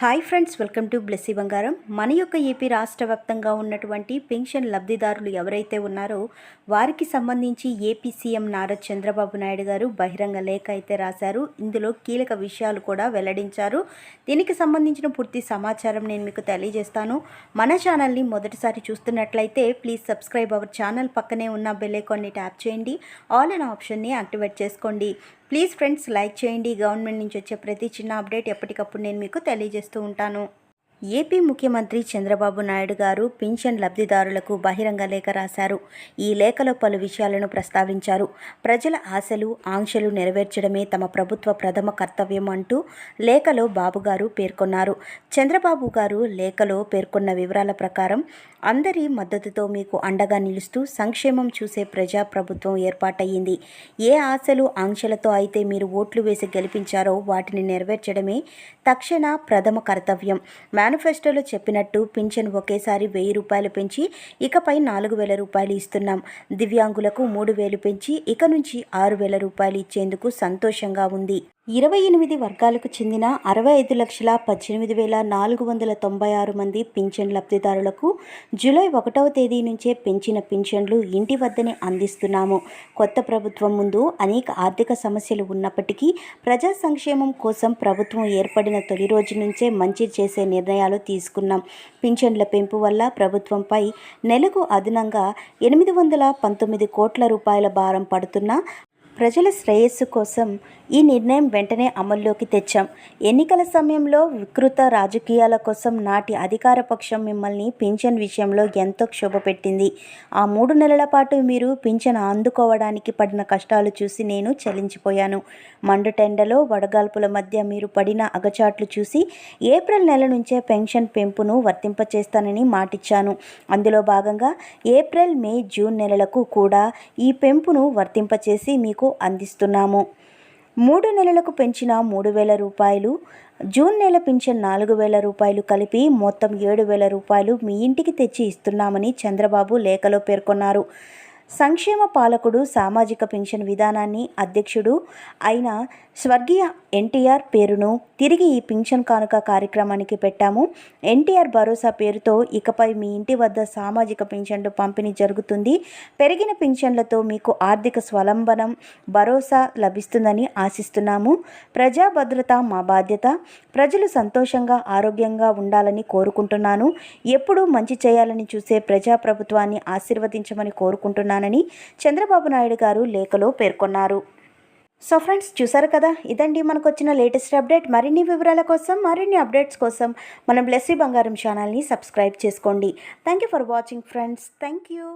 Hi friends welcome to Blessy Bangaram. మన యొక్క AP రాష్ట్ర వ్యాప్తంగా ఉన్నటువంటి పెన్షన్ లబ్ధిదారులు ఎవరైతే ఉన్నారో వారికి సంబంధించి ఏపీ సీఎం నారా చంద్రబాబు నాయుడు గారు బహిరంగ లేఖ అయితే రాశారు. ఇందులో కీలక విషయాలు కూడా వెల్లడించారు. దీనికి సంబంధించిన పూర్తి సమాచారం నేను మీకు తెలియజేస్తాను. మన ఛానల్ని మొదటిసారి చూస్తున్నట్లయితే ప్లీజ్ సబ్స్క్రైబ్ అవర్ ఛానల్ పక్కనే ఉన్న బెల్ ఐకాన్ని ట్యాప్ చేయండి. ఆల్ అండ్ ఆప్షన్ని యాక్టివేట్ చేసుకోండి. ప్లీజ్ ఫ్రెండ్స్ లైక్ చేయండి. గవర్నమెంట్ నుంచి వచ్చే ప్రతి చిన్న అప్డేట్ ఎప్పటికప్పుడు నేను మీకు తెలియజేస్తూ ఉంటాను. ఏపీ ముఖ్యమంత్రి చంద్రబాబు నాయుడు గారు పింఛన్ లబ్ధిదారులకు బహిరంగ లేఖ రాశారు. ఈ లేఖలో పలు విషయాలను ప్రస్తావించారు. ప్రజల ఆశలు ఆంక్షలు నెరవేర్చడమే తమ ప్రభుత్వ ప్రథమ కర్తవ్యం అంటూ లేఖలో బాబుగారు పేర్కొన్నారు. చంద్రబాబు గారు లేఖలో పేర్కొన్న వివరాల ప్రకారం అందరి మద్దతుతో మీకు అండగా నిలుస్తూ సంక్షేమం చూసే ప్రజా ప్రభుత్వం ఏర్పాటయ్యింది. ఏ ఆశలు ఆంక్షలతో అయితే మీరు ఓట్లు వేసి గెలిపించారో వాటిని నెరవేర్చడమే తక్షణ ప్రథమ కర్తవ్యం. మేనిఫెస్టోలో చెప్పినట్టు పింఛన్ ఒకేసారి వెయ్యి రూపాయలు పెంచి ఇకపై నాలుగు వేల రూపాయలు ఇస్తున్నాం. దివ్యాంగులకు మూడు వేలు పెంచి ఇక నుంచి ఆరు వేల రూపాయలు ఇచ్చేందుకు సంతోషంగా ఉంది. ఇరవై ఎనిమిది వర్గాలకు చెందిన అరవై ఐదు లక్షల పద్దెనిమిది వేల నాలుగు వందల తొంభై ఆరు మంది పింఛన్ లబ్ధిదారులకు జూలై ఒకటవ తేదీ నుంచే పెంచిన పింఛన్లు ఇంటి వద్దనే అందిస్తున్నాము. కొత్త ప్రభుత్వం ముందు అనేక ఆర్థిక సమస్యలు ఉన్నప్పటికీ ప్రజా సంక్షేమం కోసం ప్రభుత్వం ఏర్పడిన తొలి రోజు నుంచే మంచి చేసే నిర్ణయాలు తీసుకున్నాం. పింఛన్ల పెంపు వల్ల ప్రభుత్వంపై నెలకు అదనంగా ఎనిమిది వందల పంతొమ్మిది కోట్ల రూపాయల భారం పడుతున్నా ప్రజల శ్రేయస్సు కోసం ఈ నిర్ణయం వెంటనే అమల్లోకి తెచ్చాం. ఎన్నికల సమయంలో వికృత రాజకీయాల కోసం నాటి అధికార పక్షం మిమ్మల్ని పింఛన్ విషయంలో ఎంతో క్షోభపెట్టింది ఆ మూడు నెలల పాటు మీరు పింఛన్ అందుకోవడానికి పడిన కష్టాలు చూసి నేను చలించిపోయాను. మండుటెండలో వడగాల్పుల మధ్య మీరు పడిన అగచాట్లు చూసి ఏప్రిల్ నెల నుంచే పెన్షన్ పెంపును వర్తింపచేస్తానని మాటిచ్చాను. అందులో భాగంగా ఏప్రిల్ మే జూన్ నెలలకు కూడా ఈ పెంపును వర్తింపచేసి మీకు అందిస్తున్నాము. మూడు నెలలకు పెంచిన మూడు వేల రూపాయలు జూన్ నెల పింఛన్ నాలుగు వేల రూపాయలు కలిపి మొత్తం ఏడు వేల రూపాయలు మీ ఇంటికి తెచ్చి ఇస్తున్నామని చంద్రబాబు లేఖలో పేర్కొన్నారు. సంక్షేమ పాలకుడు సామాజిక పెన్షన్ విధానాన్ని అధ్యక్షుడు అయిన స్వర్గీయ ఎన్టీఆర్ పేరును తిరిగి ఈ పింఛన్ కానుక కార్యక్రమానికి పెట్టాము. ఎన్టీఆర్ భరోసా పేరుతో ఇకపై మీ ఇంటి వద్ద సామాజిక పింఛన్లు పంపిణీ జరుగుతుంది. పెరిగిన పింఛన్లతో మీకు ఆర్థిక స్వలంబనం భరోసా లభిస్తుందని ఆశిస్తున్నాము. ప్రజా భద్రత మా బాధ్యత. ప్రజలు సంతోషంగా ఆరోగ్యంగా ఉండాలని కోరుకుంటున్నాను. ఎప్పుడూ మంచి చేయాలని చూసే ప్రజాప్రభుత్వాన్ని ఆశీర్వదించమని కోరుకుంటున్నాను. చేస్తున్నానని చంద్రబాబు నాయుడు గారు లేఖలో పేర్కొన్నారు. సో ఫ్రెండ్స్ చూసారు కదా? ఇదండి మనకు వచ్చిన లేటెస్ట్ అప్డేట్. మరిన్ని వివరాల కోసం మరిన్ని అప్డేట్స్ కోసం మనం బ్లెస్సీ బంగారం ఛానల్ని సబ్స్క్రైబ్ చేసుకోండి. Thank you for watching friends. Thank you